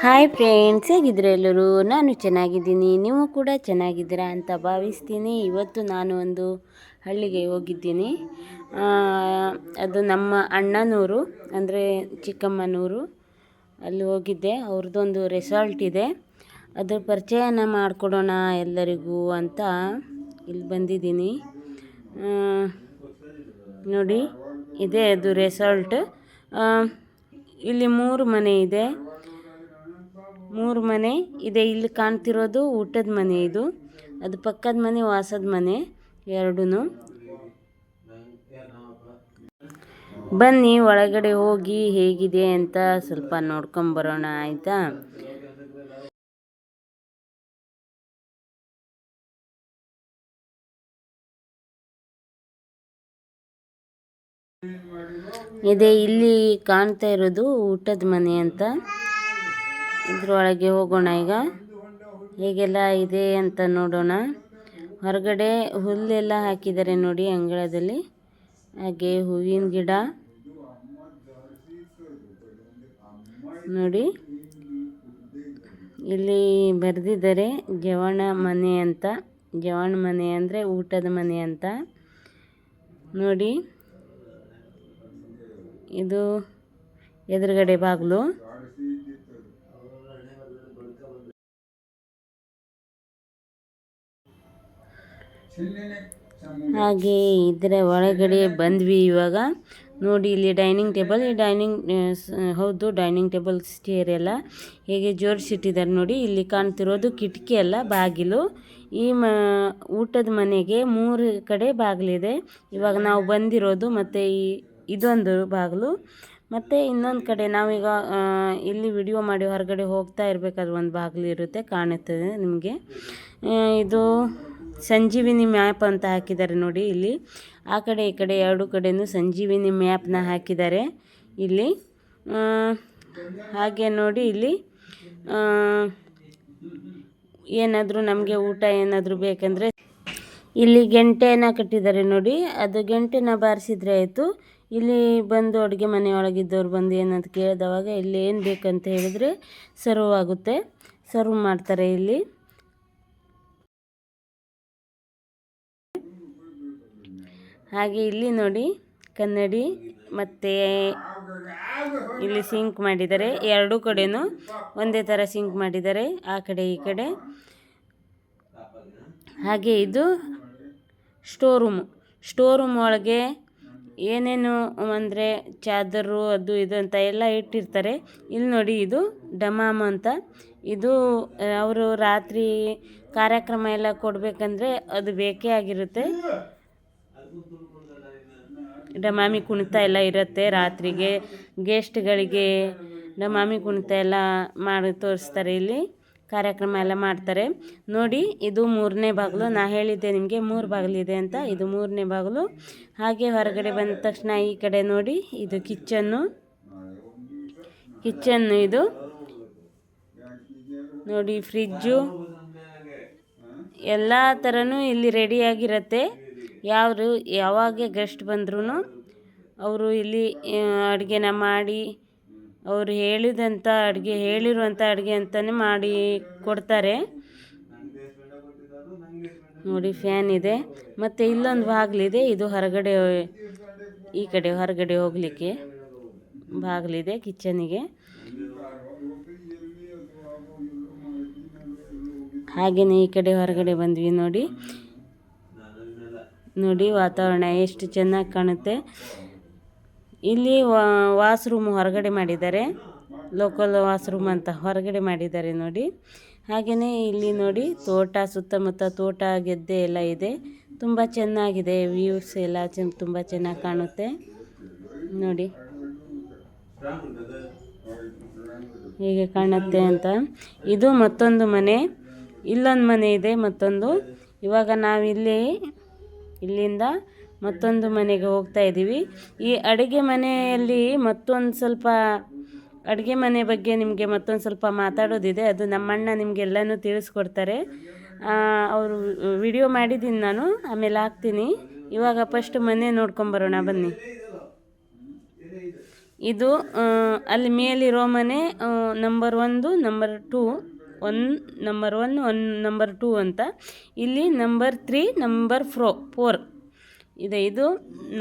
Hi friends ಹೇಗಿದ್ರೆ ಎಲ್ಲರೂ? ನಾನು ಚೆನ್ನಾಗಿದ್ದೀನಿ. ನೀವು ಕೂಡ ಚೆನ್ನಾಗಿದ್ದೀರಾ ಅಂತ ಭಾವಿಸ್ತೀನಿ. ಇವತ್ತು ನಾನು ಒಂದು ಹಳ್ಳಿಗೆ ಹೋಗಿದ್ದೀನಿ. ಅದು ನಮ್ಮ ಅಣ್ಣನೂರು, ಅಂದರೆ ಚಿಕ್ಕಮ್ಮನೂರು ಅಲ್ಲಿ ಹೋಗಿದ್ದೆ. ಅವ್ರದ್ದೊಂದು ರೆಸಾರ್ಟ್ ಇದೆ. ಅದ್ರ ಪರಿಚಯನ ಮಾಡಿಕೊಡೋಣ ಎಲ್ಲರಿಗೂ ಅಂತ ಇಲ್ಲಿ ಬಂದಿದ್ದೀನಿ. ನೋಡಿ, ಇದೆ ಅದು ರೆಸಾರ್ಟ್ ಇಲ್ಲಿ ಮೂರು ಮನೆ ಇದೆ. ಮೂರು ಮನೆ ಇದೆ. ಇಲ್ಲಿ ಕಾಣ್ತಿರೋದು ಊಟದ ಮನೆ ಇದು. ಅದು ಪಕ್ಕದ ಮನೆ, ವಾಸದ ಮನೆ ಎರಡೂ ಬನ್ನಿ, ಒಳಗಡೆ ಹೋಗಿ ಹೇಗಿದೆ ಅಂತ ಸ್ವಲ್ಪ ನೋಡ್ಕೊಂಬರೋಣ ಆಯಿತಾ? ಇದೆ, ಇಲ್ಲಿ ಕಾಣ್ತಾ ಇರೋದು ಊಟದ ಮನೆ ಅಂತ. ಇದ್ರೊಳಗೆ ಹೋಗೋಣ ಈಗ. ಹೇಗೆಲ್ಲ ಇದೆ ಅಂತ ನೋಡೋಣ. ಹೊರಗಡೆ ಹುಲ್ಲೆಲ್ಲ ಹಾಕಿದ್ದಾರೆ ನೋಡಿ ಅಂಗಳದಲ್ಲಿ. ಹಾಗೆ ಹೂವಿನ ಗಿಡ. ನೋಡಿ. ಇಲ್ಲಿ ಬರೆದಿದ್ದಾರೆ ಜವಣ ಮನೆ ಅಂತ. ಜವಣ ಮನೆ ಅಂದರೆ ಊಟದ ಮನೆ ಅಂತ. ನೋಡಿ. ಇದು ಎದುರುಗಡೆ ಬಾಗಿಲು. ಹಾಗೆ ಇದರ ಒಳಗಡೆ ಬಂದ್ವಿ ಇವಾಗ. ನೋಡಿ ಇಲ್ಲಿ ಡೈನಿಂಗ್ ಟೇಬಲ್ ಈ ಡೈನಿಂಗ್ ಹೌದು ಡೈನಿಂಗ್ ಟೇಬಲ್ ಸ್ಟೇರ್ ಎಲ್ಲ ಹೇಗೆ ಜೋಡಿಸಿಟ್ಟಿದ್ದಾರೆ ನೋಡಿ. ಇಲ್ಲಿ ಕಾಣ್ತಿರೋದು ಕಿಟಕಿ ಅಲ್ಲ ಬಾಗಿಲು. ಈ ಮ ಊಟದ ಮನೆಗೆ ಮೂರು ಕಡೆ ಬಾಗಿಲಿದೆ. ಇವಾಗ ನಾವು ಬಂದಿರೋದು ಮತ್ತು ಈ ಇದೊಂದು ಬಾಗಿಲು. ಮತ್ತು ಇನ್ನೊಂದು ಕಡೆ ನಾವೀಗ ಇಲ್ಲಿ ವಿಡಿಯೋ ಮಾಡಿ ಹೊರಗಡೆ ಹೋಗ್ತಾ ಇರಬೇಕಾದ್ರೆ ಒಂದು ಬಾಗಿಲು ಇರುತ್ತೆ ಕಾಣುತ್ತದೆ ನಿಮಗೆ. ಇದು ಸಂಜೀವಿನಿ ಮ್ಯಾಪ್ ಅಂತ ಹಾಕಿದ್ದಾರೆ ನೋಡಿ ಇಲ್ಲಿ. ಆ ಕಡೆ, ಈ ಕಡೆ ಎರಡು ಕಡೆಯೂ ಸಂಜೀವಿನಿ ಮ್ಯಾಪ್ನ ಹಾಕಿದ್ದಾರೆ. ಇಲ್ಲಿ ಹಾಗೆ ನೋಡಿ ಇಲ್ಲಿ ಏನಾದರೂ ನಮಗೆ ಊಟ ಏನಾದರೂ ಬೇಕಂದರೆ. ಇಲ್ಲಿ ಗೆಂಟೆನ ಕಟ್ಟಿದ್ದಾರೆ ನೋಡಿ. ಅದು ಗೆಂಟೆನ ಬಾರಿಸಿದ್ರೆ ಆಯಿತು. ಇಲ್ಲಿ ಬಂದು ಅಡುಗೆ ಮನೆಯೊಳಗಿದ್ದವ್ರು ಬಂದು ಏನಂತ ಕೇಳಿದವಾಗ ಇಲ್ಲಿ ಏನು ಬೇಕಂತ ಹೇಳಿದರೆ ಸರ್ವ್ ಆಗುತ್ತೆ. ಸರ್ವ್ ಮಾಡ್ತಾರೆ ಇಲ್ಲಿ. ಹಾಗೆ ಇಲ್ಲಿ ನೋಡಿ ಕನ್ನಡಿ ಮತ್ತೆ ಇಲ್ಲಿ ಸಿಂಕ್ ಮಾಡಿದ್ದಾರೆ. ಎರಡೂ ಕಡೆನೂ ಒಂದೇ ಥರ ಸಿಂಕ್ ಮಾಡಿದ್ದಾರೆ, ಆ ಕಡೆ ಈ ಕಡೆ. ಹಾಗೆ ಇದು ಸ್ಟೋರ್ ಸ್ಟೋರೂಮ್ ಸ್ಟೋರ್ ರೂಮ್ ಒಳಗೆ ಏನೇನು ಅಂದರೆ ಚಾದರು, ಅದು ಇದು ಅಂತ ಎಲ್ಲ ಇಟ್ಟಿರ್ತಾರೆ. ಇಲ್ಲಿ ನೋಡಿ ಇದು ಡಮಾಮ್ ಅಂತ. ಇದು ಅವರು ರಾತ್ರಿ ಕಾರ್ಯಕ್ರಮ ಎಲ್ಲ ಕೊಡಬೇಕಂದ್ರೆ ಅದು ಬೇಕೇ ಆಗಿರುತ್ತೆ. ಡಮಾಮಿ ಕುಣಿತ ಎಲ್ಲ ಇರುತ್ತೆ ರಾತ್ರಿಗೆ. ಗೆಸ್ಟ್ಗಳಿಗೆ ಡಮಾಮಿ ಕುಣಿತ ಎಲ್ಲ ಮಾಡಿ ತೋರಿಸ್ತಾರೆ ಇಲ್ಲಿ. ಕಾರ್ಯಕ್ರಮ ಎಲ್ಲ ಮಾಡ್ತಾರೆ. ನೋಡಿ, ಇದು ಮೂರನೇ ಬಾಗಿಲು. ನಾ ಹೇಳಿದ್ದೆ ನಿಮಗೆ, ಮೂರು ಬಾಗಿಲಿದೆ ಅಂತ. ಇದು ಮೂರನೇ ಬಾಗಿಲು. ಹಾಗೆ ಹೊರಗಡೆ ಬಂದ ತಕ್ಷಣ ಈ ಕಡೆ ನೋಡಿ, ಇದು ಕಿಚನ್ನು ಕಿಚನ್ನು ಇದು. ನೋಡಿ, ಫ್ರಿಜ್ಜು. ಎಲ್ಲ ಥರನೂ ಇಲ್ಲಿ ರೆಡಿಯಾಗಿರುತ್ತೆ ಯಾರು ಯಾವಾಗ ಗೆಸ್ಟ್ ಬಂದ್ರೂ ಅವರು ಇಲ್ಲಿ ಅಡುಗೆನ ಮಾಡಿ, ಅವರು ಹೇಳಿದಂಥ ಅಡುಗೆ ಹೇಳಿರುವಂಥ ಅಡುಗೆ ಅಂತಲೇ ಮಾಡಿ ಕೊಡ್ತಾರೆ. ನೋಡಿ ಫ್ಯಾನ್ ಇದೆ. ಮತ್ತು ಇಲ್ಲೊಂದು ಬಾಗಿಲಿದೆ ಇದು. ಹೊರಗಡೆ, ಈ ಕಡೆ ಹೊರಗಡೆ ಹೋಗಲಿಕ್ಕೆ ಬಾಗಿಲಿದೆ ಕಿಚನಿಗೆ. ಹಾಗೆಯೇ ಈ ಕಡೆ ಹೊರಗಡೆ ಬಂದ್ವಿ ನೋಡಿ. ನೋಡಿ ವಾತಾವರಣ ಎಷ್ಟು ಚೆನ್ನಾಗಿ ಕಾಣುತ್ತೆ. ಇಲ್ಲಿ ವಾಶ್ರೂಮ್ ಹೊರಗಡೆ ಮಾಡಿದ್ದಾರೆ. ಲೋಕಲ್ ವಾಶ್ರೂಮ್ ಅಂತ ಹೊರಗಡೆ ಮಾಡಿದ್ದಾರೆ ನೋಡಿ. ಹಾಗೆಯೇ ಇಲ್ಲಿ ನೋಡಿ ತೋಟ, ಸುತ್ತಮುತ್ತ ತೋಟ, ಗೆದ್ದೆ ಎಲ್ಲ ಇದೆ. ತುಂಬ ಚೆನ್ನಾಗಿದೆ ವ್ಯೂಸ್ ಎಲ್ಲ ಚೆನ್ನ ತುಂಬ ಚೆನ್ನಾಗಿ ಕಾಣುತ್ತೆ. ನೋಡಿ. ಹೀಗೆ ಕಾಣುತ್ತೆ ಅಂತ. ಇದು ಮತ್ತೊಂದು ಮನೆ. ಇಲ್ಲೊಂದು ಮನೆ ಇದೆ ಮತ್ತೊಂದು. ಇವಾಗ ನಾವಿಲ್ಲಿ ಇಲ್ಲಿಂದ ಮತ್ತೊಂದು ಮನೆಗೆ ಹೋಗ್ತಾ ಇದ್ದೀವಿ. ಈ ಅಡುಗೆ ಮನೆಯಲ್ಲಿ ಮತ್ತೊಂದು ಸ್ವಲ್ಪ ಅಡುಗೆ ಮನೆ ಬಗ್ಗೆ ನಿಮಗೆ ಮತ್ತೊಂದು ಸ್ವಲ್ಪ ಮಾತಾಡೋದಿದೆ. ಅದು ನಮ್ಮಣ್ಣ ನಿಮಗೆಲ್ಲನೂ ತಿಳಿಸ್ಕೊಡ್ತಾರೆ. ಅವರು ವಿಡಿಯೋ ಮಾಡಿದ್ದೀನಿ ನಾನು, ಆಮೇಲೆ ಹಾಕ್ತೀನಿ. ಇವಾಗ ಫಸ್ಟ್ ಮನೆ ನೋಡ್ಕೊಂಬರೋಣ ಬನ್ನಿ. ಇದು ಅಲ್ಲಿ ಮೇಲಿರೋ ಮನೆ ನಂಬರ್ ಒಂದು number two one number one one number two ಅಂತ. ಇಲ್ಲಿ ನಂಬರ್ ತ್ರೀ ನಂಬರ್ ಫ್ರೋ ಫೋರ್ ಇದೆ, ಇದು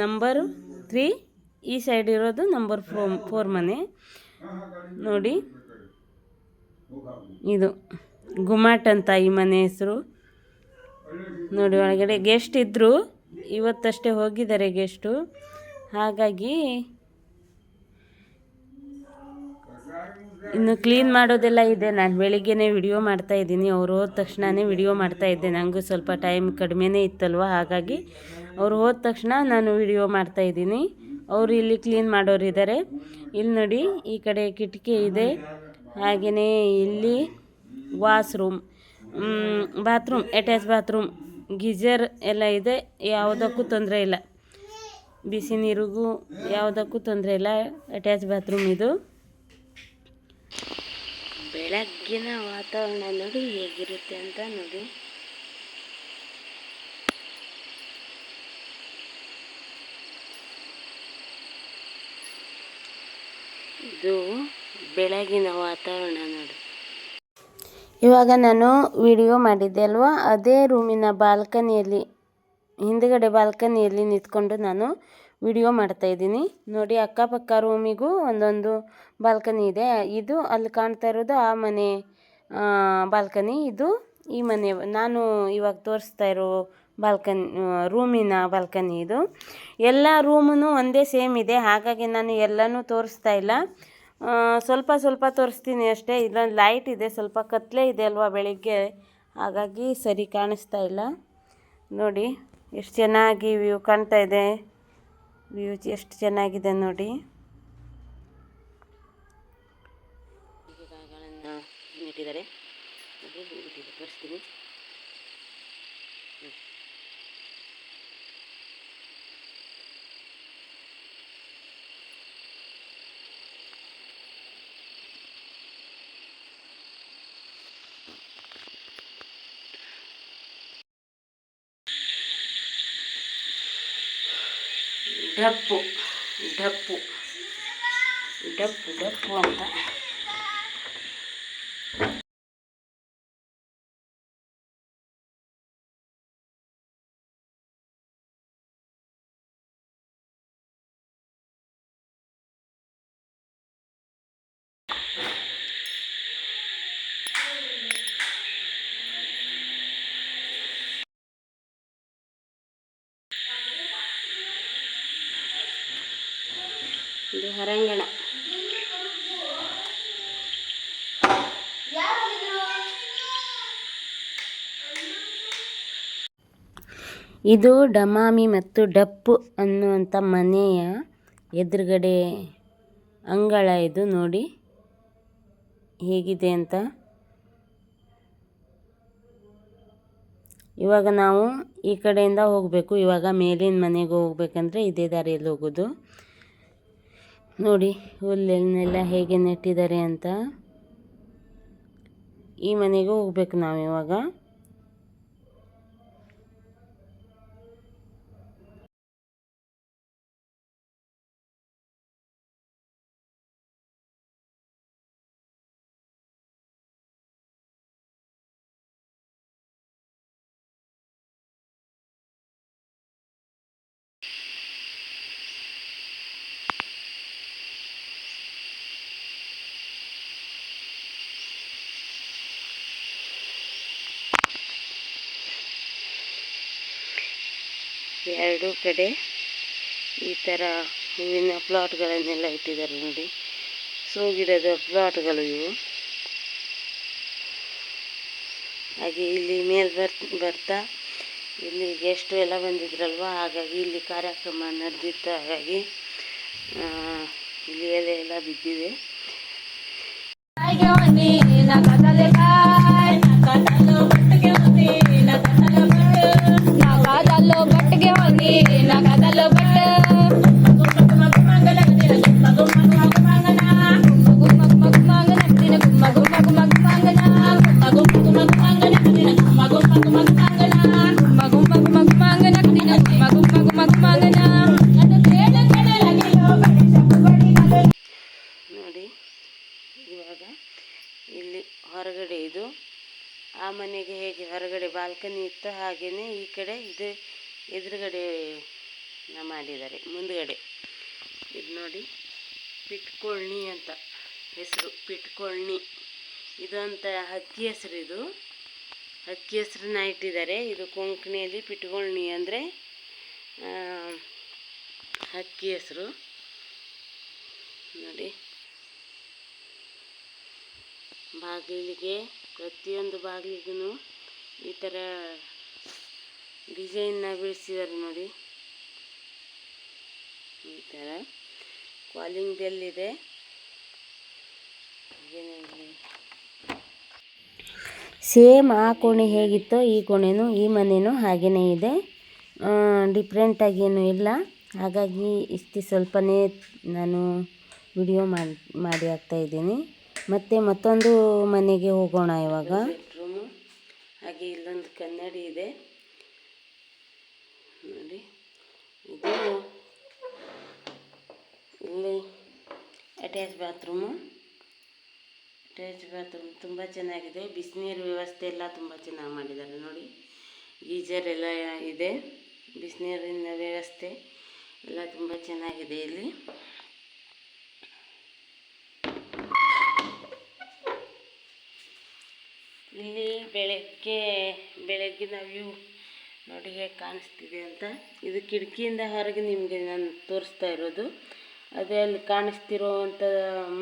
ನಂಬರ್ ತ್ರೀ ಈ ಸೈಡ್ ಇರೋದು ನಂಬರ್ ಫೋ ಫೋರ್ ಮನೆ. ನೋಡಿ, ಇದು ಗುಮಾಟ್ ಅಂತ ಈ ಮನೆ ಹೆಸರು. ನೋಡಿ, ಒಳಗಡೆ ಗೆಸ್ಟ್ ಇದ್ದರು ಇವತ್ತಷ್ಟೇ ಹೋಗಿದ್ದಾರೆ ಗೆಸ್ಟು ಹಾಗಾಗಿ ಇನ್ನು ಕ್ಲೀನ್ ಮಾಡೋದೆಲ್ಲ ಇದೆ. ನಾನು ಬೆಳಿಗ್ಗೆನೇ ವಿಡಿಯೋ ಮಾಡ್ತಾ ಇದ್ದೀನಿ. ಅವ್ರು ಹೋದ ತಕ್ಷಣನೇ ವಿಡಿಯೋ ಮಾಡ್ತಾ ಇದ್ದೆ. ನನಗೂ ಸ್ವಲ್ಪ ಟೈಮ್ ಕಡಿಮೆನೇ ಇತ್ತಲ್ವ? ಹಾಗಾಗಿ ಅವ್ರು ಹೋದ ತಕ್ಷಣ ನಾನು ವಿಡಿಯೋ ಮಾಡ್ತಾ ಇದ್ದೀನಿ. ಅವರು ಇಲ್ಲಿ ಕ್ಲೀನ್ ಮಾಡೋರು ಇದ್ದಾರೆ ಇಲ್ಲಿ ನೋಡಿ, ಈ ಕಡೆ ಕಿಟಕಿ ಇದೆ. ಹಾಗೆಯೇ ಇಲ್ಲಿ washroom bathroom attach bathroom, geyser ಎಲ್ಲ ಇದೆ. ಯಾವುದಕ್ಕೂ ತೊಂದರೆ ಇಲ್ಲ. ಬಿಸಿ ನೀರಿಗೂ ಯಾವುದಕ್ಕೂ ತೊಂದರೆ ಇಲ್ಲ. ಅಟ್ಯಾಚ್ ಬಾತ್ರೂಮ್ ಇದು. ಬೆಳಗ್ಗಿನ ವಾತಾವರಣ ನೋಡಿ ಹೇಗಿರುತ್ತೆ ಅಂತ ನೋಡಿ. ಇದು ಬೆಳಗಿನ ವಾತಾವರಣ ನೋಡಿ. ಇವಾಗ ನಾನು ವಿಡಿಯೋ ಮಾಡಿದ್ದೆ ಅಲ್ವಾ? ಅದೇ ರೂಮಿನ ಬಾಲ್ಕನಿಯಲ್ಲಿ, ಹಿಂದ್ಗಡೆ ಬಾಲ್ಕನಿಯಲ್ಲಿ ನಿಂತ್ಕೊಂಡು ನಾನು ವಿಡಿಯೋ ಮಾಡ್ತಾ ಇದ್ದೀನಿ. ನೋಡಿ, ಅಕ್ಕಪಕ್ಕ ರೂಮಿಗೂ ಒಂದೊಂದು ಬಾಲ್ಕನಿ ಇದೆ. ಇದು ಅಲ್ಲಿ ಕಾಣ್ತಾ ಇರೋದು ಆ ಮನೆ ಬಾಲ್ಕನಿ. ಇದು ಈ ಮನೆ, ನಾನು ಇವಾಗ ತೋರಿಸ್ತಾ ಇರೋ ಬಾಲ್ಕನಿ, ರೂಮಿನ ಬಾಲ್ಕನಿ ಇದು. ಎಲ್ಲ ರೂಮೂ ಒಂದೇ ಸೇಮ್ ಇದೆ. ಹಾಗಾಗಿ ನಾನು ಎಲ್ಲನೂ ತೋರಿಸ್ತಾ ಇಲ್ಲ. ಸ್ವಲ್ಪ ಸ್ವಲ್ಪ ತೋರಿಸ್ತೀನಿ ಅಷ್ಟೇ. ಇಲ್ಲೊಂದು ಲೈಟ್ ಇದೆ. ಸ್ವಲ್ಪ ಕತ್ತಲೆ ಇದೆ ಅಲ್ವಾ ಬೆಳಿಗ್ಗೆ. ಹಾಗಾಗಿ ಸರಿ ಕಾಣಿಸ್ತಾ ಇಲ್ಲ. ನೋಡಿ, ಎಷ್ಟು ಚೆನ್ನಾಗಿ ವ್ಯೂ ಕಾಣ್ತಾ ಇದೆ. ವ್ಯೂ ಎಷ್ಟು ಚೆನ್ನಾಗಿದೆ ನೋಡಿ. ಗಿಡಗಳನ್ನು ನೆಟ್ಟಿದ್ದಾರೆ ನೋಡಿ ನೆಟ್ಟಿದೆ ತೋರಿಸ್ತೀನಿ ಹ್ಮ್. ಡಪ್ಪು ಡಪ್ಪು ಡಪ್ಪು ಡಪ್ಪು ಅಂತ ಇದು ಹೊರಾಂಗಣ. ಇದು ಡಮಾಮಿ ಮತ್ತು ಡಪ್ಪು ಅನ್ನುವಂಥ ಮನೆಯ ಎದುರುಗಡೆ ಅಂಗಳ ಇದು ನೋಡಿ ಹೇಗಿದೆ ಅಂತ. ಇವಾಗ ನಾವು ಈ ಕಡೆಯಿಂದ ಹೋಗಬೇಕು, ಇವಾಗ ಮೇಲಿನ ಮನೆಗೆ ಹೋಗ್ಬೇಕಂದ್ರೆ ಇದೇ ದಾರಿಯಲ್ಲಿ ಹೋಗೋದು. ನೋಡಿ ಹುಲ್ಲನ್ನೆಲ್ಲ ಹೇಗೆ ನೆಟ್ಟಿದ್ದಾರೆ ಅಂತ. ಈ ಮನೆಗೂ ಹೋಗ್ಬೇಕು ನಾವು ಇವಾಗ ಎರಡೂ ಕಡೆ ಈ ಥರ ಹೂವಿನ ಪ್ಲಾಟ್ಗಳನ್ನೆಲ್ಲ ಇಟ್ಟಿದ್ದಾರೆ ನೋಡಿ. ಸೋ, ಗಿಡದ ಪ್ಲಾಟ್ಗಳು ಇವು. ಹಾಗೆ ಇಲ್ಲಿ ಮೇಲ್ ಬರ್, ಬರ್ತಾ ಇಲ್ಲಿ ಗೆಸ್ಟು ಎಲ್ಲ ಬಂದಿದ್ರಲ್ವ? ಹಾಗಾಗಿ ಇಲ್ಲಿ ಕಾರ್ಯಕ್ರಮ ನಡೆದಿತ್ತು ಹಾಗಾಗಿ ಇಲ್ಲಿ ಎಲೆ ಎಲ್ಲ ಬಿದ್ದಿದೆ. ಇಲ್ಲಿ ಹೊರಗಡೆ ಇದು. ಆ ಮನೆಗೆ ಹೇಗೆ ಹೊರಗಡೆ ಬಾಲ್ಕನಿ ಇತ್ತು ಹಾಗೆಯೇ ಈ ಕಡೆ ಇದು ಎದುರುಗಡೆ ಮಾಡಿದ್ದಾರೆ, ಮುಂದುಗಡೆ. ಇದು ನೋಡಿ, ಪಿಟ್ಕೊಳ್ನಿ ಅಂತ ಹೆಸರು, ಪಿಟ್ಕೊಳ್ನಿ. ಇದು ಅಂತ ಹಕ್ಕಿ ಹೆಸರು ಇದು. ಹಕ್ಕಿ ಹೆಸರನ್ನ ಇಟ್ಟಿದ್ದಾರೆ. ಇದು ಕೊಂಕಣಿಯಲ್ಲಿ ಪಿಟ್ಕೊಳ್ಳಿ ಅಂದರೆ ಹಕ್ಕಿ ಹೆಸರು. ನೋಡಿ. ಬಾಗಿಲಿಗೆ, ಪ್ರತಿಯೊಂದು ಬಾಗಿಲಿಗೂ ಈ ಥರ ಡಿಸೈನ್ನ ಬಿಡಿಸಿದ್ದಾರೆ ನೋಡಿ. ಈ ಥರ ಕಾಲಿಂಗ್ ಬೆಲ್ ಇದೆ ಸೇಮ್ ಆ ಕೋಣೆ ಹೇಗಿತ್ತೋ ಈ ಕೋಣೆನೂ, ಈ ಮನೆಯೂ ಹಾಗೇ ಇದೆ. ಡಿಫ್ರೆಂಟಾಗಿ ಏನೂ ಇಲ್ಲ. ಹಾಗಾಗಿ ಇಷ್ಟು ಸ್ವಲ್ಪನೇ ನಾನು ವಿಡಿಯೋ ಮಾಡಿ ಮಾಡಿ ಹಾಕ್ತಾ ಇದ್ದೀನಿ. ಮತ್ತು ಮತ್ತೊಂದು ಮನೆಗೆ ಹೋಗೋಣ ಇವಾಗ. ರೂಮು ಹಾಗೆ ಇಲ್ಲೊಂದು ಕನ್ನಡಿ ಇದೆ. ನೋಡಿ, ಇದು ಇಲ್ಲಿ ಅಟ್ಯಾಚ್ ಬಾತ್ರೂಮು ಅಟ್ಯಾಚ್ ಬಾತ್ರೂಮ್ ತುಂಬ ಚೆನ್ನಾಗಿದೆ. ಬಿಸಿನೀರು ವ್ಯವಸ್ಥೆ ಎಲ್ಲ ತುಂಬ ಚೆನ್ನಾಗಿ ಮಾಡಿದ್ದಾರೆ ನೋಡಿ. ಗೀಜರ್ ಎಲ್ಲ ಇದೆ. ಬಿಸಿನೀರಿನ ವ್ಯವಸ್ಥೆ ಎಲ್ಲ ತುಂಬ ಚೆನ್ನಾಗಿದೆ ಇಲ್ಲಿ. ಇಲ್ಲಿ ಬೆಳಗ್ಗೆ ಬೆಳಗ್ಗಿನ ವ್ಯೂ ನೋಡಿ ಹೇಗೆ ಕಾಣಿಸ್ತಿದೆ ಅಂತ. ಇದು ಕಿಟಕಿಯಿಂದ ಹೊರಗೆ ನಿಮಗೆ ನಾನು ತೋರಿಸ್ತಾ ಇರೋದು. ಅದೇ ಅಲ್ಲಿ ಕಾಣಿಸ್ತಿರೋವಂಥ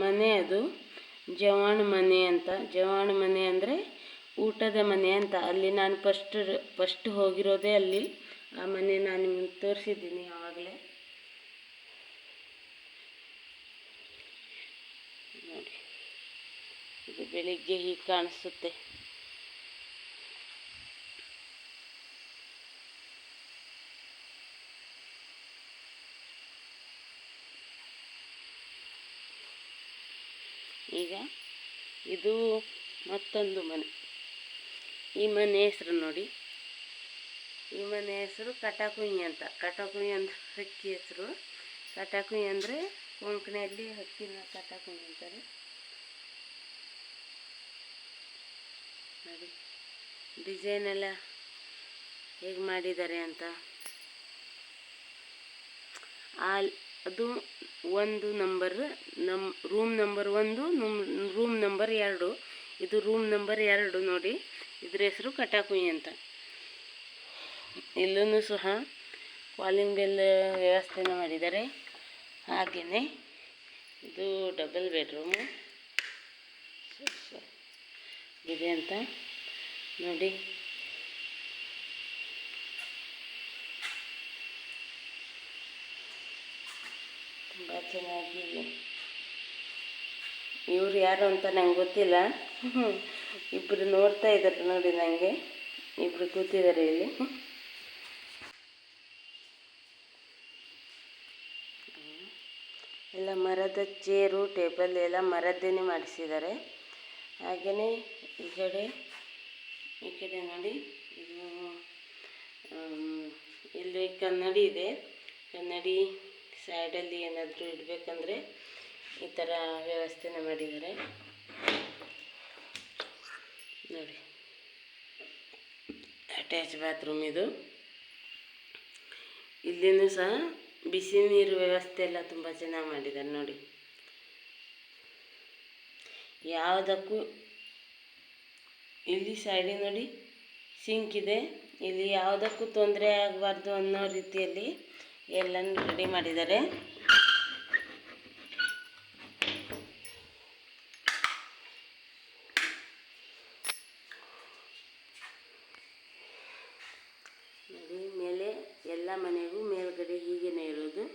ಮನೆ ಅದು. ಜವಾಣ ಮನೆ ಅಂತ. ಜವಾಣ ಮನೆ ಅಂದರೆ ಊಟದ ಮನೆ ಅಂತ. ಅಲ್ಲಿ ನಾನು ಫಸ್ಟ್ ಫಸ್ಟ್ ಹೋಗಿರೋದೇ ಅಲ್ಲಿ. ಆ ಮನೆ ನಾನು ನಿಮಗೆ ತೋರಿಸಿದ್ದೀನಿ ಆವಾಗಲೇ ನೋಡಿ. ಇದು ಬೆಳಿಗ್ಗೆ ಹೀಗೆ ಕಾಣಿಸುತ್ತೆ. ಈಗ ಇದು ಮತ್ತೊಂದು ಮನೆ. ಈ ಮನೆ ಹೆಸರು ನೋಡಿ. ಈ ಮನೆ ಹೆಸರು ಕಟಾಕುಯಿ ಅಂತ. ಕಟಾಕುಯಿ ಅಂದ್ರೆ ಹಕ್ಕಿ ಹೆಸರು. ಕಟಾಕುಯಿ ಅಂದರೆ ಕೊಂಕಣಿಯಲ್ಲಿ ಹಕ್ಕಿನ ಕಟಾಕುಯಿ ಅಂತಾರೆ. ನೋಡಿ. ಡಿಸೈನ್ ಎಲ್ಲ ಹೇಗೆ ಮಾಡಿದ್ದಾರೆ ಅಂತ. ಆ ಅದು ಒಂದು ನಂಬರ್ ನಮ್ಮ ರೂಮ್ ನಂಬರ್ ಒಂದು ರೂಮ್ ನಂಬರ್ ಎರಡು. ಇದು ರೂಮ್ ನಂಬರ್ ಎರಡು ನೋಡಿ. ಇದ್ರ ಹೆಸರು ಕಟಾಕುಯಿ ಅಂತ. ಇಲ್ಲೂ ಸಹ ಕಾಲಿಂಗ್ ಬೆಲ್ ವ್ಯವಸ್ಥೆನ ಮಾಡಿದ್ದಾರೆ. ಹಾಗೆಯೇ ಇದು ಡಬಲ್ ಬೆಡ್ರೂಮು ಇದೆ ಅಂತ ನೋಡಿ. ತುಂಬ ಚೆನ್ನಾಗಿ ಇವ್ರು ಯಾರು ಅಂತ ನಂಗೆ ಗೊತ್ತಿಲ್ಲ. ಇಬ್ಬರು ನೋಡ್ತಾ ಇದ್ದಾರೆ ನೋಡಿ ನನಗೆ ಇಬ್ಬರು ಕೂತಿದ್ದಾರೆ ಇಲ್ಲಿ. ಎಲ್ಲ ಮರದ ಚೇರು, ಟೇಬಲ್ ಎಲ್ಲ ಮರದ್ದೇನೆ ಮಾಡಿಸಿದ್ದಾರೆ. ಹಾಗೆಯೇ ಈ ಕಡೆ ಈ ಕಡೆ ನೋಡಿ. ಇದು ಇಲ್ಲಿ ಕನ್ನಡಿ ಇದೆ. ಕನ್ನಡಿ ಸೈಡಲ್ಲಿ ಏನಾದರೂ ಇಡಬೇಕಂದ್ರೆ ಈ ಥರ ವ್ಯವಸ್ಥೆನ ಮಾಡಿದ್ದಾರೆ. ನೋಡಿ. ಅಟ್ಯಾಚ್ ಬಾತ್ರೂಮ್ ಇದು. ಇಲ್ಲಿನೂ ಸಹ ಬಿಸಿ ನೀರು ವ್ಯವಸ್ಥೆ ಎಲ್ಲ ತುಂಬ ಚೆನ್ನಾಗಿ ಮಾಡಿದ್ದಾರೆ ನೋಡಿ. ಯಾವುದಕ್ಕೂ ಇಲ್ಲಿ ಸೈಡಿ ನೋಡಿ ಸಿಂಕ್ ಇದೆ. ಇಲ್ಲಿ ಯಾವುದಕ್ಕೂ ತೊಂದರೆ ಆಗಬಾರ್ದು ಅನ್ನೋ ರೀತಿಯಲ್ಲಿ ಎಲ್ಲನೂ ರೆಡಿ ಮಾಡಿದ್ದಾರೆ. ನೋಡಿ, ಮೇಲೆ ಎಲ್ಲ ಮನೆಗೂ ಮೇಲ್ಗಡೆ ಹೀಗೇನೆ ಇರೋದು.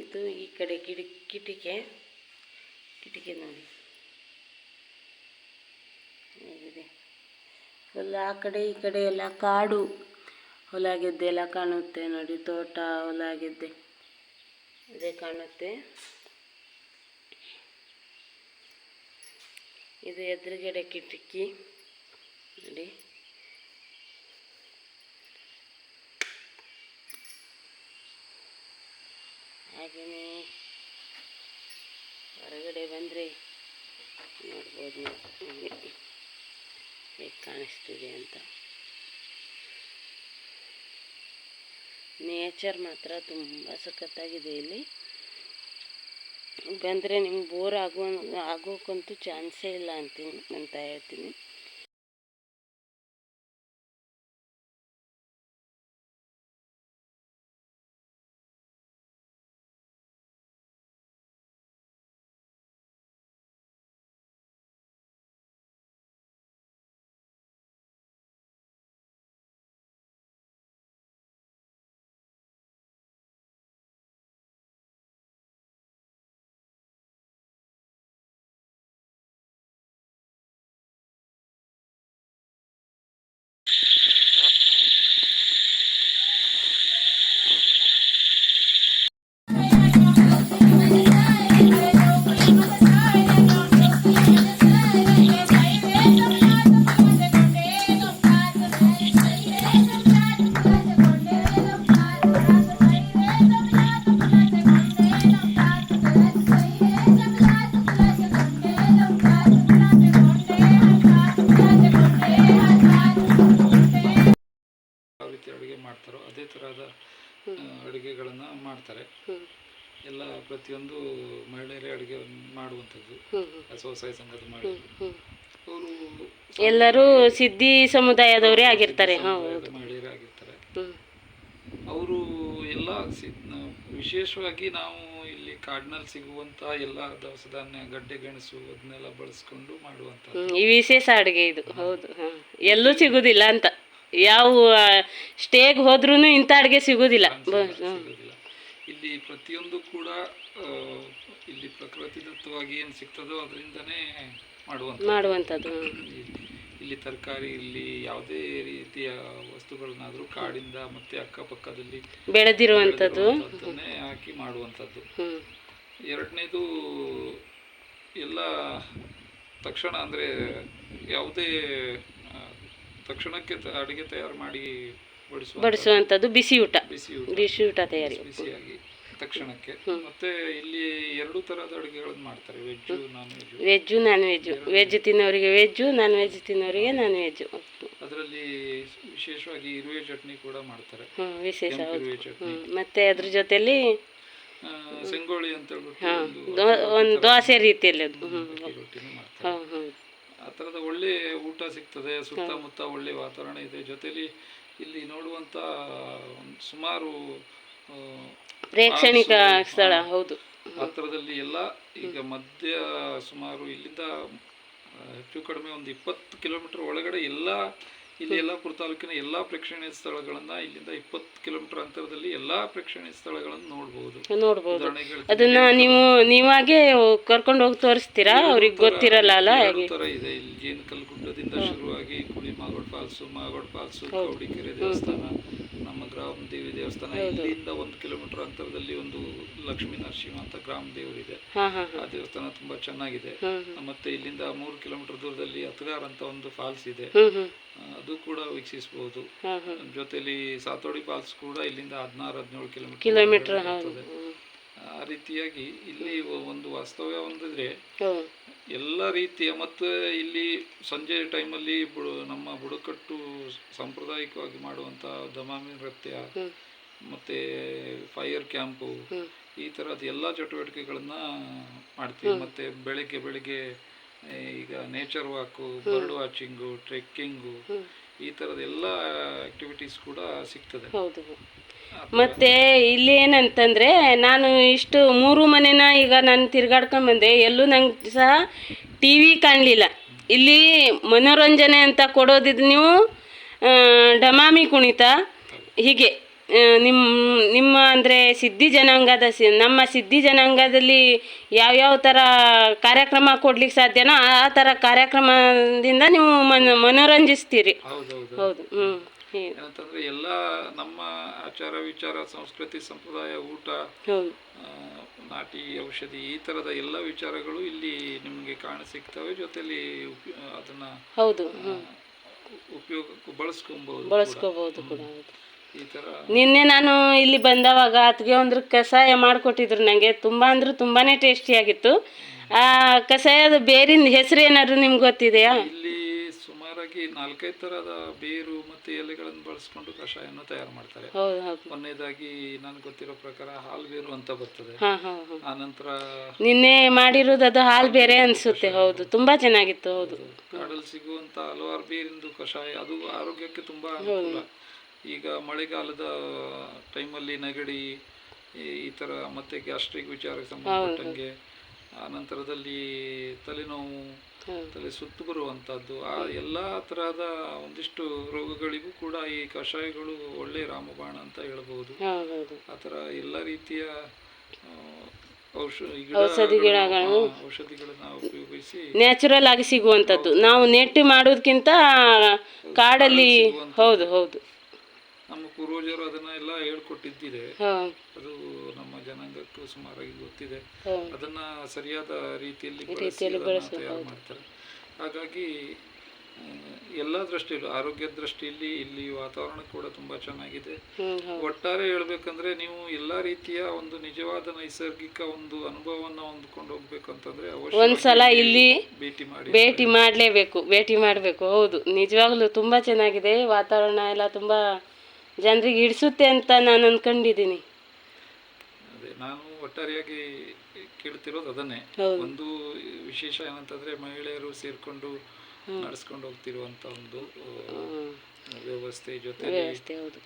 ಇದು ಈ ಕಡೆ ಕಿಡಿ ಕಿಟಿಕೆ ಕಿಟಿಕೆ ನೋಡಿ. ಎಲ್ಲ ಆ ಕಡೆ ಈ ಕಡೆ ಎಲ್ಲ ಕಾಡು ಹೊಲ ಗೆದ್ದೆ ಎಲ್ಲ ಕಾಣುತ್ತೆ ನೋಡಿ, ತೋಟ ಹೊಲ ಗೆದ್ದೆ ಇದೇ ಕಾಣುತ್ತೆ. ಇದು ಎದುರುಗಡೆ ಕಿಟಕಿ ನೋಡಿ. ಹಾಗೆಯೇ ಹೊರಗಡೆ ಬಂದರೆ ನೋಡ್ಬೋದು ಹೀಗೆ ಕಾಣಿಸ್ತಿದೆ ಅಂತ. ನೇಚರ್ ಮಾತ್ರ ತುಂಬ ಸಖತ್ತಾಗಿದೆ ಇಲ್ಲಿ. ಬಂದರೆ ನಿಮ್ಗೆ ಬೋರ್ ಆಗೋ ಆಗೋಕ್ಕಂತೂ ಚಾನ್ಸೇ ಇಲ್ಲ ಅಂತೀನಿ ಅಂತ ಹೇಳ್ತೀನಿ. ಅಡುಗೆಗಳನ್ನು ಮಾಡ್ತಾರೆ. ಎಲ್ಲ ಪ್ರತಿಯೊಂದು ಮಹಿಳೆಯರೇ ಅಡುಗೆ ಮಾಡುವಂಥದ್ದು. ಸ್ವಸಹಾಯ ಸಂಘದ ಮಾಡಿ ಅವರು ಎಲ್ಲರೂ ಸಿದ್ಧಿ ಸಮುದಾಯದವರೇ ಆಗಿರ್ತಾರೆ. ಹೌದು. ಮಹಿಳೆಯರೇ ಆಗಿರ್ತಾರೆ. ಅವರು ಎಲ್ಲ ಸಿ ವಿಶೇಷವಾಗಿ ನಾವು ಇಲ್ಲಿ ಕಾಡಿನಲ್ಲಿ ಸಿಗುವಂತಹ ಎಲ್ಲ ದವಸ ಧಾನ್ಯ ಗಡ್ಡೆ ಗೆಣಸು ಅದನ್ನೆಲ್ಲ ಬಳಸ್ಕೊಂಡು ಮಾಡುವಂತ ಈ ವಿಶೇಷ ಅಡುಗೆ ಇದು. ಹೌದು. ಎಲ್ಲೂ ಸಿಗುದಿಲ್ಲ ಅಂತ. ಯಾವ ಸ್ಟೇಗೆ ಹೋದ್ರೂ ಇಂಥ ಅಡುಗೆ ಸಿಗುದಿಲ್ಲ. ಇಲ್ಲಿ ಪ್ರತಿಯೊಂದು ಕೂಡ ಇಲ್ಲಿ ಪ್ರಕೃತಿ ದತ್ತವಾಗಿ ಏನು ಸಿಗ್ತದೋ ಅದರಿಂದನೇ ಮಾಡುವಂಥ ಮಾಡುವಂಥದ್ದು ಇಲ್ಲಿ ತರಕಾರಿ ಇಲ್ಲಿ ಯಾವುದೇ ರೀತಿಯ ವಸ್ತುಗಳನ್ನಾದರೂ ಕಾಡಿಂದ ಮತ್ತೆ ಅಕ್ಕಪಕ್ಕದಲ್ಲಿ ಬೆಳೆದಿರುವಂಥದ್ದು. ಅದನ್ನೇ ಹಾಕಿ ಮಾಡುವಂಥದ್ದು. ಎರಡನೇದು ಎಲ್ಲ ತಕ್ಷಣ ಅಂದರೆ ಯಾವುದೇ ತಕ್ಷಣಕ್ಕೆ ಅಡಿಗೆ ತಯಾರು ಮಾಡಿ ಬಡಿಸುವಂತದ್ದು ಬಡಿಸುವಂಥದ್ದು ಬಿಸಿ ಊಟ. ಬಿಸಿ ಊಟ. ತಯಾರಿ. ಬಿಸಿಯಾಗಿ ತಕ್ಷಣಕ್ಕೆ. ಮತ್ತೆ ಇಲ್ಲಿ ಎರಡು ತರಹದ ಅಡುಗೆಗಳನ್ನು ಮಾಡ್ತಾರೆ veg non veg veg non veg veg ತಿನ್ನೋರಿಗೆ veg non veg ತಿನ್ನೋರಿಗೆ ನಾನ್ ವೆಜ್ ಅದರಲ್ಲಿ ವಿಶೇಷವಾಗಿ ಇರುವೆ ಚಟ್ನಿ ಕೂಡ ಮಾಡ್ತಾರೆ. ವಿಶೇಷ ಮತ್ತೆ ಅದ್ರ ಜೊತೆಯಲ್ಲಿ ಸೆಂಗೋಳಿ ಅಂತ ಹೇಳ್ಬಿಟ್ಟು ಒಂದು ದೋಸೆ ರೀತಿಯಲ್ಲಿ ಅದು ಆ ಥರದ ಒಳ್ಳೆ ಊಟ ಸಿಗ್ತದೆ ಸುತ್ತಮುತ್ತ ಒಳ್ಳೆ ವಾತಾವರಣ ಇದೆ. ಜೊತೆಲಿ ಇಲ್ಲಿ ನೋಡುವಂಥ ಸುಮಾರು ಪ್ರೇಕ್ಷಣಿಕ ಸ್ಥಳ ಆ, ಹೌದು ಹತ್ತಿರದಲ್ಲಿ ಎಲ್ಲ ಈಗ ಮಧ್ಯ ಸುಮಾರು ಇಲ್ಲಿಂದ ಹೆಚ್ಚು ಕಡಿಮೆ ಒಂದು ಇಪ್ಪತ್ತು ಕಿಲೋಮೀಟರ್ ಒಳಗಡೆ ಎಲ್ಲ ಇಲ್ಲಿ ಯಲ್ಲಾಪುರ ತಾಲೂಕಿನ ಎಲ್ಲ ಪ್ರೇಕ್ಷಣೀಯ ಸ್ಥಳಗಳನ್ನ ಇಲ್ಲಿಂದ ಇಪ್ಪತ್ತು ಕಿಲೋಮೀಟರ್ ಅಂತರದಲ್ಲಿ ಎಲ್ಲಾ ಪ್ರೇಕ್ಷಣೀಯ ಸ್ಥಳಗಳನ್ನು ನೋಡಬಹುದು ನೋಡಬಹುದು ಅದನ್ನ ನೀವು ನೀವಾಗೆ ಕರ್ಕೊಂಡು ಹೋಗಿ ತೋರಿಸ್ತೀರಾ? ಅವ್ರಿಗೆ ಗೊತ್ತಿರಲ್ಲ ಅಲ್ಲ ತರ ಇದೆ. ಇಲ್ಲಿ ಜೇನು ಕಲ್ಗುಡ್ಡದಿಂದ ಶುರುವಾಗಿ ಕುಳಿ ಮಾಗೋಡ್ ಫಾಲ್ಸು ಮಾಗೋಡ್ ಫಾಲ್ಸು ಕೌಡಿಕೆರೆ ದೇವಸ್ಥಾನ ಗ್ರಾಮ ದೇವಿ ದೇವಸ್ಥಾನ ಇಲ್ಲಿಂದ ಒಂದು ಕಿಲೋಮೀಟರ್ ಅಂತರದಲ್ಲಿ ಒಂದು ಲಕ್ಷ್ಮೀ ನರಸಿಂಹ ಅಂತ ಗ್ರಾಮ ದೇವರಿದೆ. ಆ ದೇವಸ್ಥಾನ ತುಂಬಾ ಚೆನ್ನಾಗಿದೆ. ಮತ್ತೆ ಇಲ್ಲಿಂದ ಮೂರು ಕಿಲೋಮೀಟರ್ ದೂರದಲ್ಲಿ ಅತ್ಗಾರ್ ಅಂತ ಒಂದು ಫಾಲ್ಸ್ ಇದೆ. ಅದು ಕೂಡ ವೀಕ್ಷಿಸಬಹುದು. ಜೊತೆಲಿ ಸಾತೋಡಿ ಫಾಲ್ಸ್ ಕೂಡ ಇಲ್ಲಿಂದ ಹದಿನಾರು ಹದಿನೇಳು ಕಿಲೋಮೀಟರ್. ಆ ರೀತಿಯಾಗಿ ಇಲ್ಲಿ ಒಂದು ವಾಸ್ತವ್ಯ ಹೊಂದಿದ್ರೆ ಎಲ್ಲ ರೀತಿಯ ಮತ್ತು ಇಲ್ಲಿ ಸಂಜೆ ಟೈಮಲ್ಲಿ ಬುಡ ನಮ್ಮ ಬುಡಕಟ್ಟು ಸಾಂಪ್ರದಾಯಿಕವಾಗಿ ಮಾಡುವಂಥ ದಮಾಮಿ ನೃತ್ಯ ಮತ್ತೆ ಫೈರ್ ಕ್ಯಾಂಪು ಈ ಥರದ ಎಲ್ಲ ಚಟುವಟಿಕೆಗಳನ್ನ ಮಾಡ್ತೀವಿ. ಮತ್ತೆ ಬೆಳಗ್ಗೆ ಬೆಳಗ್ಗೆ ಈಗ nature walk bird watching trekking ಈ ಥರದ ಎಲ್ಲ ಆಕ್ಟಿವಿಟೀಸ್ ಕೂಡ ಸಿಗ್ತದೆ. ಮತ್ತೆ ಇಲ್ಲಿ ಏನಂತಂದ್ರೆ ನಾನು ಇಷ್ಟು ಮೂರು ಮನೆನ ಈಗ ನಾನು ತಿರ್ಗಾಡ್ಕೊಂಡ್ ಬಂದೆ. ಎಲ್ಲೂ ನಂಗೆ ಸಹ ಟಿ ವಿ ಕಾಣಲಿಲ್ಲ. ಇಲ್ಲಿ ಮನೋರಂಜನೆ ಅಂತ ಕೊಡೋದಿದ್ದು ನೀವು ಡಮಾಮಿ ಕುಣಿತ ಹೀಗೆ ನಿಮ್ಮ ನಿಮ್ಮ ಅಂದರೆ ಸಿದ್ಧಿ ಜನಾಂಗದ ಸಿ ನಮ್ಮ ಸಿದ್ಧಿ ಜನಾಂಗದಲ್ಲಿ ಯಾವ್ಯಾವ ಥರ ಕಾರ್ಯಕ್ರಮ ಕೊಡ್ಲಿಕ್ಕೆ ಸಾಧ್ಯನೋ ಆ ಥರ ಕಾರ್ಯಕ್ರಮದಿಂದ ನೀವು ಮನ ಮನೋರಂಜಿಸ್ತೀರಿ. ಹೌದು ಹ್ಞೂ ಏನಂತಂದ್ರೆ ಎಲ್ಲ ನಮ್ಮ ಆಚಾರ ವಿಚಾರ ಸಂಸ್ಕೃತಿ ಸಂಪ್ರದಾಯ ಊಟ ನಾಟಿ ಔಷಧಿ ಈ ತರದ ಎಲ್ಲ ವಿಚಾರಗಳು ಇಲ್ಲಿ ನಿಮಗೆ ಕಾಣ ಸಿಗ್ತವೆ. ಜೊತೆಲಿ ಅದನ್ನ ಹೌದು ಉಪಯೋಗಕ್ಕೂ ಬಳಸ್ಕೊಬಹುದು ಬಳಸ್ಕೋಬಹುದು ಕೂಡ ನಿನ್ನೆ ನಾನು ಇಲ್ಲಿ ಬಂದವಾಗ ಅತ್ಗೆ ಒಂದ್ರ ಕಷಾಯ ಮಾಡಿಕೊಟ್ಟಿದ್ರು ನನಗೆ ತುಂಬ ಅಂದ್ರೆ ತುಂಬಾ ಟೇಸ್ಟಿಯಾಗಿತ್ತು ಆ ಕಷಾಯದ ಬೇರಿನ ಹೆಸರು ಏನಾದ್ರು ನಿಮ್ಗೆ ಗೊತ್ತಿದೆಯಾ? ಇಲ್ಲಿ ಸುಮಾರಾಗಿ ನಾಲ್ಕೈದು ಥರದ ಬೇರು ಮತ್ತು ಎಲೆಗಳನ್ನು ಬಳಸ್ಕೊಂಡು ಕಷಾಯವನ್ನು ತಯಾರು ಮಾಡ್ತಾರೆ. ಮೊನ್ನೆದಾಗಿ ನನಗೆ ಗೊತ್ತಿರೋ ಪ್ರಕಾರ ಹಾಲು ಬೇರು ಅಂತ ಬರ್ತದೆ. ಆನಂತರ ನಿನ್ನೆ ಮಾಡಿರೋದು ಅದು ಹಾಲು ಬೇರೆ ಅನಿಸುತ್ತೆ ಹೌದು. ತುಂಬಾ ಚೆನ್ನಾಗಿತ್ತು ಹೌದು. ಕಾಡಲ್ಲಿ ಸಿಗುವಂತ ಹಲವಾರು ಬೇರಿಂದು ಕಷಾಯ ಅದು ಆರೋಗ್ಯಕ್ಕೆ ತುಂಬಾ ಅನುಕೂಲ. ಈಗ ಮಳೆಗಾಲದ ಟೈಮಲ್ಲಿ ನೆಗಡಿ ಈ- ಈ ಥರ ಮತ್ತೆ ಗ್ಯಾಸ್ಟ್ರಿಕ್ ವಿಚಾರಕ್ಕೆ ಸಂಬಂಧಪಟ್ಟಂಗೆ ಆ ನಂತರದಲ್ಲಿ ತಲೆನೋವು ತಲೆ ಸುತ್ತು ಬರುವಂಥದ್ದು ಆ ಎಲ್ಲ ತರಹದ ಒಂದಿಷ್ಟು ರೋಗಗಳಿಗೂ ಕೂಡ ಈ ಕಷಾಯಗಳು ಒಳ್ಳೆ ರಾಮಬಾಣ ಅಂತ ಹೇಳ್ಬೋದು. ಹೌದು ಹೌದು ಆ ಥರ ಎಲ್ಲ ರೀತಿಯ ಔಷಧಿ ಗಿಡಗಳು ಔಷಧಿಗಳನ್ನ ಉಪಯೋಗಿಸಿ ನ್ಯಾಚುರಲ್ ಆಗಿ ಸಿಗುವಂಥದ್ದು ನಾವು ನೆಟ್ಟು ಮಾಡೋದಕ್ಕಿಂತ ಕಾಡಲ್ಲಿ ಹೌದು ಹೌದು. ನಮ್ಮ ಪೂರ್ವಜರು ಅದನ್ನ ಎಲ್ಲ ಹೇಳ್ಕೊಟ್ಟಿದ್ದಿದೆ ಅದು ಜನಾಂಗಕ್ಕೂ ಸುಮಾರಾಗಿ ಗೊತ್ತಿದೆ. ಅದನ್ನ ಸರಿಯಾದ ರೀತಿಯಲ್ಲಿ ಬಳಸಿ ಅದನ್ನ ತಯಾರು ಮಾಡ್ತಾರೆ. ಹಾಗಾಗಿ ಎಲ್ಲ ದೃಷ್ಟಿಯಲ್ಲೂ ಆರೋಗ್ಯ ದೃಷ್ಟಿಯಲ್ಲಿ ಇಲ್ಲಿ ವಾತಾವರಣ ಕೂಡ ತುಂಬಾ ಚೆನ್ನಾಗಿದೆ. ಒಟ್ಟಾರೆ ಹೇಳ್ಬೇಕಂದ್ರೆ ನೀವು ಎಲ್ಲಾ ರೀತಿಯ ಒಂದು ನಿಜವಾದ ನೈಸರ್ಗಿಕ ಒಂದು ಅನುಭವವನ್ನ ಹೊಂದ್ಕೊಂಡು ಹೋಗ್ಬೇಕು ಅಂತಂದ್ರೆ ಒಂದ್ಸಲ ಇಲ್ಲಿ ಭೇಟಿ ಮಾಡಿ. ಭೇಟಿ ಮಾಡಲೇಬೇಕು ಭೇಟಿ ಮಾಡಬೇಕು ಹೌದು. ನಿಜವಾಗ್ಲೂ ತುಂಬಾ ಚೆನ್ನಾಗಿದೆ ವಾತಾವರಣ ಎಲ್ಲ ತುಂಬಾ ಜನರಿಗೆ ಹಿಡಿಸುತ್ತೆ ಅಂತ ನಾನು ಅಂದ್ಕೊಂಡಿದ್ದೀನಿ ಅದೇ ನಾನು ಒಟ್ಟಾರೆಯಾಗಿ ಕೇಳ್ತಿರೋದು ಅದನ್ನೇ. ಒಂದು ವಿಶೇಷ ಏನಂತಂದ್ರೆ ಮಹಿಳೆಯರು ಸೇರ್ಕೊಂಡು ನಡೆಸ್ಕೊಂಡು ಹೋಗ್ತಿರುವಂತ ಒಂದು ವ್ಯವಸ್ಥೆ ಹೌದು.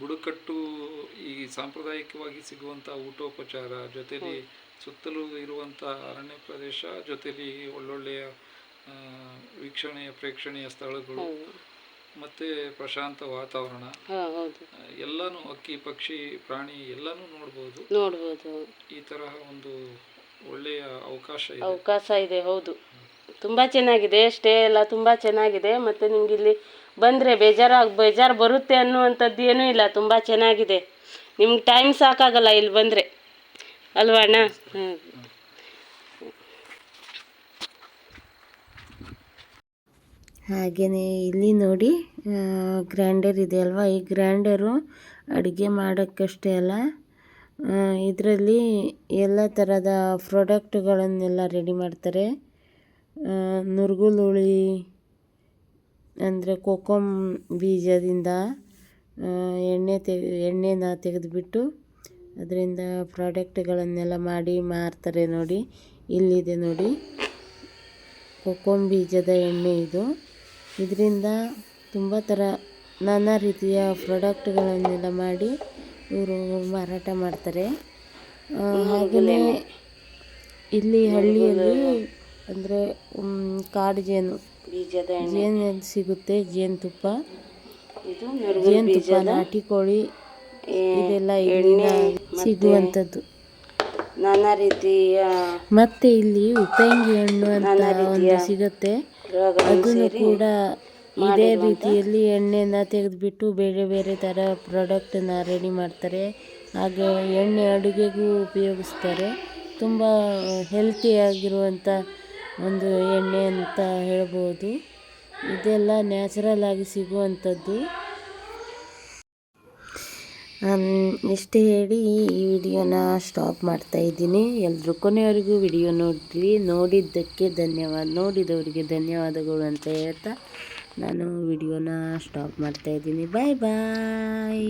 ಬುಡಕಟ್ಟು ಈ ಸಾಂಪ್ರದಾಯಿಕವಾಗಿ ಸಿಗುವಂತ ಊಟೋಪಚಾರ ಜೊತೆಲಿ ಸುತ್ತಲೂ ಇರುವಂತ ಅರಣ್ಯ ಪ್ರದೇಶ ಜೊತೆಲಿ ಒಳ್ಳೊಳ್ಳೆಯ ವೀಕ್ಷಣೆಯ ಪ್ರೇಕ್ಷಣೀಯ ಸ್ಥಳಗಳು ಮತ್ತೆ ಪ್ರಶಾಂತ ವಾತಾವರಣ. ಹಾಂ ಹೌದು. ಎಲ್ಲಾನು ಅಕ್ಕಿ ಪಕ್ಷಿ ಪ್ರಾಣಿ ಎಲ್ಲಾನು ನೋಡ್ಬೋದು. ನೋಡ್ಬೋದು ಈ ತರಹ ಒಂದು ಒಳ್ಳೆಯ ಅವಕಾಶ ಇದೆ. ಅವಕಾಶ ಇದೆ ಹೌದು. ತುಂಬ ಚೆನ್ನಾಗಿದೆ ಸ್ಟೇ ಎಲ್ಲ ತುಂಬ ಚೆನ್ನಾಗಿದೆ. ಮತ್ತು ನಿಮ್ಗೆ ಇಲ್ಲಿ ಬಂದ್ರೆ ಬೇಜಾರಾಗಿ ಬೇಜಾರು ಬರುತ್ತೆ ಅನ್ನುವಂಥದ್ದು ಏನೂ ಇಲ್ಲ. ತುಂಬ ಚೆನ್ನಾಗಿದೆ. ನಿಮ್ಗೆ ಟೈಮ್ ಸಾಕಾಗಲ್ಲ ಇಲ್ಲಿ ಬಂದರೆ. ಅಲ್ವಾ ಅಣ್ಣ? ಹಾಗೆಯೇ ಇಲ್ಲಿ ನೋಡಿ ಗ್ರ್ಯಾಂಡರ್ ಇದೆ ಅಲ್ವಾ? ಈ ಗ್ರ್ಯಾಂಡರು ಅಡುಗೆ ಮಾಡೋಕ್ಕಷ್ಟೇ ಅಲ್ಲ ಇದರಲ್ಲಿ ಎಲ್ಲ ಥರದ ಪ್ರಾಡಕ್ಟ್ಗಳನ್ನೆಲ್ಲ ರೆಡಿ ಮಾಡ್ತಾರೆ. ನುರ್ಗುಲುಳಿ, ಅಂದರೆ ಕೊಕೊಮ್ ಬೀಜದಿಂದ ಎಣ್ಣೆ ತೆ ಎಣ್ಣೆನ ತೆಗೆದುಬಿಟ್ಟು ಅದರಿಂದ ಪ್ರಾಡಕ್ಟ್ಗಳನ್ನೆಲ್ಲ ಮಾಡಿ ಮಾರ್ತಾರೆ ನೋಡಿ. ಇಲ್ಲಿದೆ ನೋಡಿ ಕೊಕೊಮ್ ಬೀಜದ ಎಣ್ಣೆ ಇದು. ಇದರಿಂದ ತುಂಬ ಥರ ನಾನಾ ರೀತಿಯ ಪ್ರಾಡಕ್ಟ್ಗಳನ್ನೆಲ್ಲ ಮಾಡಿ ಇವರು ಮಾರಾಟ ಮಾಡ್ತಾರೆ. ಹಾಗೆಯೇ ಇಲ್ಲಿ ಹಳ್ಳಿಯಲ್ಲಿ ಅಂದರೆ ಕಾಡು ಜೇನು ಜೇನು ಸಿಗುತ್ತೆ ಜೇನುತುಪ್ಪ ಜೇನುತುಪ್ಪ ನಾಟಿ ಕೋಳಿ ಇದೆಲ್ಲ ಎಣ್ಣೆ ಸಿಗುವಂಥದ್ದು. ನಾನಾ ರೀತಿಯ ಮತ್ತೆ ಇಲ್ಲಿ ಉಪ್ಪಂಗಿ ಹಣ್ಣು ಅಂತ ಒಂದು ಸಿಗುತ್ತೆ. ಅದನ್ನು ಕೂಡ ಇದೇ ರೀತಿಯಲ್ಲಿ ಎಣ್ಣೆನ ತೆಗೆದುಬಿಟ್ಟು ಬೇರೆ ಬೇರೆ ಥರ ಪ್ರಾಡಕ್ಟನ್ನ ರೆಡಿ ಮಾಡ್ತಾರೆ. ಹಾಗೆ ಎಣ್ಣೆ ಅಡುಗೆಗೂ ಉಪಯೋಗಿಸ್ತಾರೆ. ತುಂಬ ಹೆಲ್ತಿಯಾಗಿರುವಂಥ ಒಂದು ಎಣ್ಣೆ ಅಂತ ಹೇಳ್ಬೋದು. ಇದೆಲ್ಲ ನ್ಯಾಚುರಲ್ ಆಗಿ ಸಿಗುವಂಥದ್ದು. ಇಷ್ಟೇ ಹೇಳಿ ಈ ವಿಡಿಯೋನ ಸ್ಟಾಪ್ ಮಾಡ್ತಾ ಇದ್ದೀನಿ. ಎಲ್ಲರೂ ಕೊನೆಯವರೆಗೂ ವಿಡಿಯೋ ನೋಡಿರಿ ನೋಡಿದ್ದಕ್ಕೆ ಧನ್ಯವಾದ ನೋಡಿದವರಿಗೆ ಧನ್ಯವಾದಗಳು ಅಂತ ಹೇಳ್ತಾ ನಾನು ವಿಡಿಯೋನ ಸ್ಟಾಪ್ ಮಾಡ್ತಾ ಇದ್ದೀನಿ. ಬಾಯ್ ಬಾಯ್